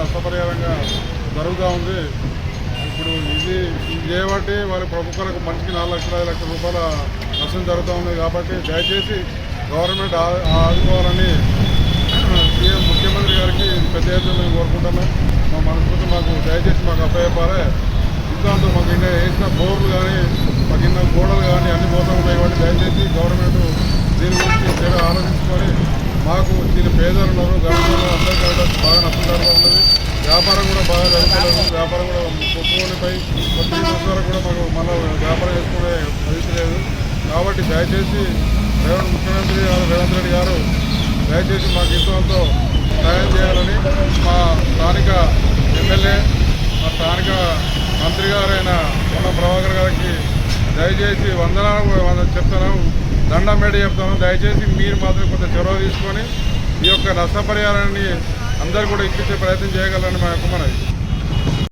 నష్టపరిహారంగా జరుగుతూ ఉంది. ఇప్పుడు ఇది ఇది చేయబట్టి వాళ్ళ ప్రభుత్వాలకు మనిషికి నాలుగు లక్షల ఐదు లక్షల రూపాయల నష్టం జరుగుతూ ఉంది కాబట్టి దయచేసి గవర్నమెంట్ ఆదుకోవాలని సీఎం ముఖ్యమంత్రి గారికి పెద్ద ఎత్తున మేము కోరుకుంటున్నాం. మా మనస్ఫూర్తి మాకు దయచేసి మాకు అప్పయ్యపారే ఇంతలో మాకు ఇంకా వేసిన బోర్లు కానీ మాకు ఇన్న గోడలు కానీ అన్ని పోతూ ఉన్నాయి కాబట్టి దయచేసి గవర్నమెంట్ దీని గురించి ఆలోచించుకొని మాకు దీని పేదలు ఉన్నారు. గవర్నమెంట్ అందరికీ కూడా బాగా నష్టంగా ఉన్నది వ్యాపారం కూడా బాగా జరుగుతుంది. వ్యాపారం కూడా కొట్టుకోనిపై కొద్ది సంవత్సరాలు కూడా మాకు మళ్ళీ వ్యాపారం చేసుకునే పరిస్థితి లేదు. కాబట్టి దయచేసి రేవంత్ ముఖ్యమంత్రి గారు రేవంత్ రెడ్డి గారు దయచేసి మాకు ఇంతలో సహాయం చేయాలని మా స్థానిక ఎమ్మెల్యే మా స్థానిక మంత్రి గారైన పొన్న ప్రభాకర్ గారికి దయచేసి వందనాలు చెప్తాను దండం పెట్టి చెప్తాను దయచేసి మీరు మాత్రం కొంత చొరవ తీసుకొని ఈ యొక్క నష్టపరిహారాన్ని అందరూ కూడా ఇప్పించే ప్రయత్నం చేయగలరని మా యొక్క మనవి.